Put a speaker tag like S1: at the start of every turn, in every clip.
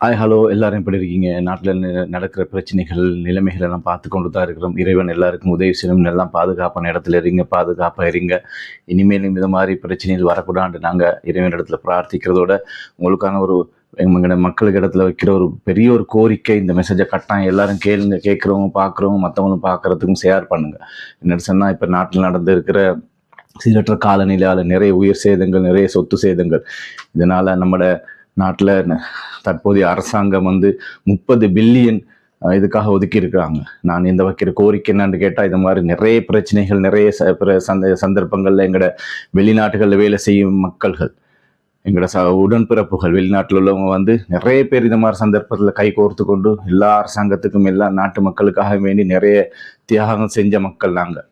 S1: Hi hello எல்லாரும் எப்படி இருக்கீங்க? நாட்டில் நடக்கிற பிரச்சனைகள் நிலைமைகள் எல்லாம் பார்த்து கொண்டு தான் இருக்கிறோம். இறைவன் எல்லாருக்கும் உதவி செய்யணும். எல்லாம் பாதுகாப்பான இடத்துல இருங்க. பாதுகாப்பாக இருங்க. இனிமேலும் இந்த மாதிரி பிரச்சனைகள் வரக்கூடாது நாங்கள் இறைவன் இடத்துல பிரார்த்திக்கிறதோட உங்களுக்கான ஒரு எங்களோட மக்களுக்கு இடத்துல வைக்கிற ஒரு பெரிய ஒரு கோரிக்கை இந்த மெசேஜை கட்டாயம் எல்லாரும் கேளுங்க. கேட்குறவங்க பார்க்குறவங்க மற்றவங்களும் பார்க்குறதுக்கும் ஷேர் பண்ணுங்கள் என்ன சொன்னால் இப்போ நாட்டில் நடந்து இருக்கிற சீரற்ற காலநிலையால் நிறைய உயிர் சேதங்கள் நிறைய சொத்து சேதங்கள். இதனால் நம்மட நாட்டில் தற்போதைய அரசாங்கம் வந்து முப்பது பில்லியன் இதுக்காக ஒதுக்கியிருக்கிறாங்க. நான் இந்த வைக்கிற கோரிக்கை என்னன்னு கேட்டால் இது மாதிரி நிறைய பிரச்சனைகள் நிறைய ச சந்த சந்தர்ப்பங்களில் எங்களோட வெளிநாட்டுகளில் வேலை செய்யும் மக்கள்கள் எங்களோட ச உடன்பிறப்புகள் வெளிநாட்டில் உள்ளவங்க வந்து நிறைய பேர் இந்த மாதிரி சந்தர்ப்பத்தில் கை கோர்த்து கொண்டு எல்லா அரசாங்கத்துக்கும் எல்லா நாட்டு மக்களுக்காக வேண்டி நிறைய தியாகம் செஞ்ச மக்கள் நாங்கள்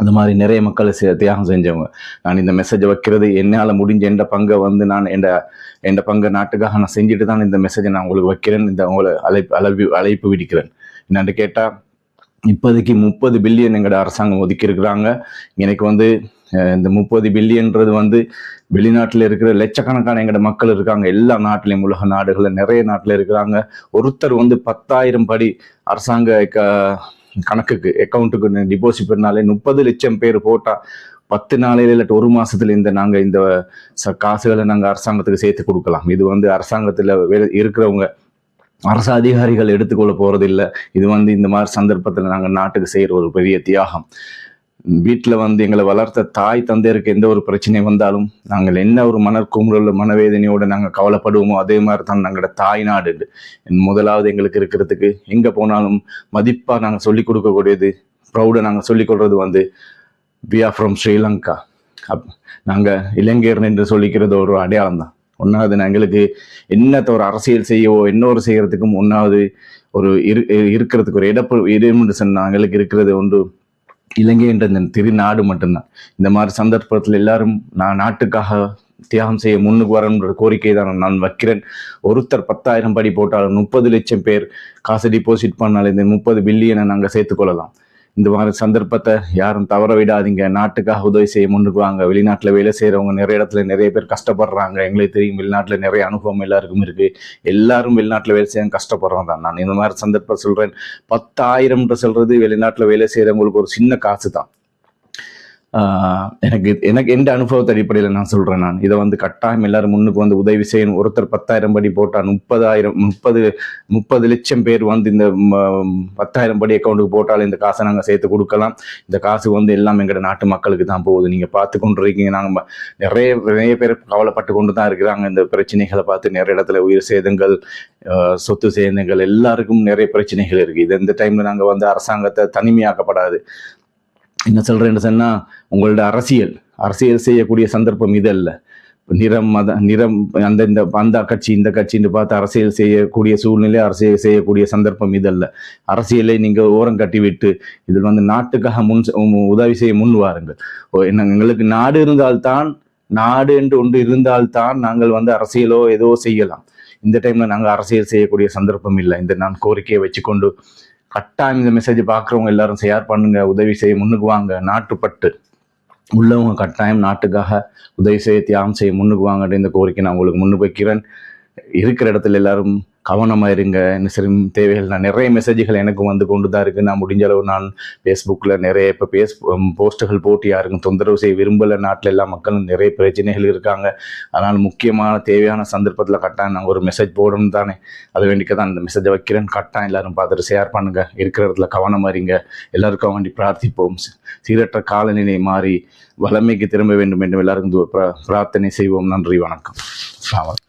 S1: அந்த மாதிரி நிறைய மக்கள் தியாகம் செஞ்சவங்க. நான் இந்த மெசேஜை வைக்கிறது என்னால் முடிஞ்ச எந்த பங்கை வந்து நான் எந்த எந்த பங்கை நாட்டுக்காக நான் செஞ்சுட்டு தான் இந்த மெசேஜை நான் உங்களுக்கு வைக்கிறேன் இந்த உங்களை அழைப்பு அழைப்பு அழைப்பு விடுக்கிறேன். என்னென்று கேட்டால் இப்போதைக்கு முப்பது பில்லியன் எங்களோட அரசாங்கம் ஒதுக்கியிருக்கிறாங்க. எனக்கு வந்து இந்த முப்பது பில்லியன்றது வந்து வெளிநாட்டில் இருக்கிற லட்சக்கணக்கான எங்களோட மக்கள் இருக்காங்க. எல்லா நாட்டிலையும் உலக நாடுகளில் நிறைய நாட்டில் இருக்கிறாங்க. ஒருத்தர் வந்து பத்தாயிரம் படி அரசாங்க க- கணக்குக்கு அக்கௌண்ட்டுக்கு டிபாசிட் பண்ணாலே முப்பது லட்சம் பேர் போட்டா பத்து நாளையில இல்லாட்டி ஒரு மாசத்துல இந்த நாங்க இந்த ச- காசுகளை நாங்க அரசாங்கத்துக்கு சேர்த்து கொடுக்கலாம். இது வந்து அரசாங்கத்துல இருக்கிறவங்க அரசு அதிகாரிகள் எடுத்துக்கொள்ள போறது இல்லை இது வந்து இந்த மாதிரி சந்தர்ப்பத்துல நாங்க நாட்டுக்கு செய்யற ஒரு பெரிய தியாகம். வீட்டில் வந்து எங்களை வளர்த்த தாய் தந்தையருக்கு எந்த ஒரு பிரச்சனை வந்தாலும் நாங்கள் என்ன ஒரு மனக்குமுறல் மனவேதனையோடு நாங்கள் கவலைப்படுவோமோ அதே மாதிரி தான் நாங்களோட தாய் நாடு. முதலாவது எங்களுக்கு இருக்கிறதுக்கு எங்கே போனாலும் மதிப்பாக நாங்கள் சொல்லிக் கொடுக்கக்கூடியது ப்ரௌடாக நாங்கள் சொல்லிக் கொள்வது வந்து வி ஆர் ஃப்ரம் ஸ்ரீலங்கா அப் நாங்கள் இளைஞர் என்று சொல்லிக்கிறது ஒரு அடையாளம் தான். ஒன்றாவது எங்களுக்கு என்னத்த ஒரு அரசியல் செய்யவோ இன்னொரு செய்கிறதுக்கும் ஒன்றாவது ஒரு இரு இருக்கிறதுக்கு ஒரு இடப்பு இடம் சொன்னால் எங்களுக்கு இருக்கிறது ஒன்று இலங்கை என்ற இந்த திருநாடு மட்டும்தான். இந்த மாதிரி சந்தர்ப்பத்தில் எல்லாரும் நான் நாட்டுக்காக தியாகம் செய்ய முன்னுக்கு வரணுன்ற கோரிக்கை தான் நான் வைக்கிறேன். ஒருத்தர் பத்தாயிரம் படி போட்டாலும் முப்பது லட்சம் பேர் காசு டிபாசிட் பண்ணாலும் இந்த முப்பது பில்லியனை நாங்கள் சேர்த்துக்கொள்ளலாம் இந்த மாதிரி சந்தர்ப்பத்தை யாரும் தவற விடாதீங்க. நாட்டுக்காக உதவி செய்ய முன்னுக்கு வாங்க. வெளிநாட்டில் வேலை செய்கிறவங்க நிறைய இடத்துல நிறைய பேர் கஷ்டப்படுறாங்க. எங்களுக்கு தெரியும் வெளிநாட்டில் நிறைய அனுபவம் எல்லாருக்கும் இருக்குது எல்லாரும் வெளிநாட்டில் வேலை செய்ய கஷ்டப்படுறோம் தான். நான் இந்த மாதிரி சந்தர்ப்பம் சொல்கிறேன் பத்தாயிரம்ன்ற சொல்கிறது வெளிநாட்டில் வேலை செய்கிறவங்களுக்கு ஒரு சின்ன காசு தான். எனக்கு எனக்கு எந்த அனுபவத்தை அடிப்படையில் நான் சொல்கிறேன் நான்? இதை வந்து கட்டாயம் எல்லாரும் முன்னுக்கு வந்து உதவி செய்யணும். ஒருத்தர் பத்தாயிரம் படி போட்டால் முப்பதாயிரம் முப்பது முப்பது லட்சம் பேர் வந்து இந்த ம- பத்தாயிரம் படி அக்கௌண்ட்டுக்கு போட்டாலும் இந்த காசை நாங்கள் சேர்த்து கொடுக்கலாம். இந்த காசு வந்து எல்லாம் எங்களோட நாட்டு மக்களுக்கு தான் போகுது. நீங்கள் பார்த்து கொண்டு இருக்கீங்க நாங்கள் நிறைய நிறைய பேர் கவலைப்பட்டு கொண்டு தான் இருக்கிறாங்க. இந்த பிரச்சனைகளை பார்த்து நிறைய இடத்துல உயிர் சேதங்கள் சொத்து சேதங்கள் எல்லாருக்கும் நிறைய பிரச்சனைகள் இருக்குது இது இந்த டைமில் நாங்கள் வந்து அரசாங்கத்தை தனிமையாக்கப்படாது. என்ன சொல்கிற என்ன சொன்னால் உங்களோட அரசியல் அரசியல் செய்யக்கூடிய சந்தர்ப்பம் இது அல்ல நிறம் மத நிறம் அந்த இந்த அந்த கட்சி இந்த கட்சின்னு பார்த்து அரசியல் செய்யக்கூடிய சூழ்நிலை அரசியல் செய்யக்கூடிய சந்தர்ப்பம் இதல்ல. அரசியலை நீங்கள் ஓரம் கட்டிவிட்டு இதில் வந்து நாட்டுக்காக முன் உதவி செய்ய முன் வாருங்கள். என்ன எங்களுக்கு நாடு இருந்தால்தான் நாடு என்று ஒன்று இருந்தால்தான் நாங்கள் வந்து அரசியலோ ஏதோ செய்யலாம். இந்த டைமில் நாங்கள் அரசியல் செய்யக்கூடிய சந்தர்ப்பம் இல்லை. இந்த நான் கோரிக்கையை வச்சுக்கொண்டு கட்டாயம் இந்த மெசேஜ் பார்க்குறவங்க எல்லாரும் ஷேர் பண்ணுங்க? உதவி செய்ய முன்னுக்கு வாங்க நாட்டுப்பட்டு. உள்ளவங்க கட்டாயம் நாட்டுக்காக உதவி செய்ய தியாகம் செய்ய முன்னுக்கு வாங்கன்ற இந்த கோரிக்கை நான் உங்களுக்கு முன்னுக்கு வைக்கிறேன். இருக்கிற இடத்துல எல்லாரும் கவனமாக இருங்க. இன்னும் தேவைகள் நான் நிறைய மெசேஜ்கள் எனக்கும் வந்து கொண்டு தான் இருக்குது நான் முடிஞ்ச அளவு நான் ஃபேஸ்புக்கில் நிறைய இப்போ பேஸ் போஸ்ட்டுகள் போட்டு யாருக்கும் தொந்தரவு செய்ய விரும்பல. நாட்டில் எல்லா மக்களும் நிறைய பிரச்சனைகள் இருக்காங்க. அதனால் முக்கியமான தேவையான சந்தர்ப்பத்தில் கட்டாயம் நான் ஒரு மெசேஜ் போடணும் தானே. அது வேண்டிக்க தான் இந்த மெசேஜை வைக்கிறேன். கட்டாயம் எல்லாரும் பார்த்துட்டு ஷேர் பண்ணுங்கள் இருக்கிற இடத்துல கவனமாக இருங்க. எல்லாருக்கும் வேண்டி பிரார்த்திப்போம். சீரற்ற காலநிலை மாறி வளமைக்கு திரும்ப வேண்டும் என்று எல்லாருக்கும் பிரார்த்தனை செய்வோம். நன்றி வணக்கம். ஆமாம்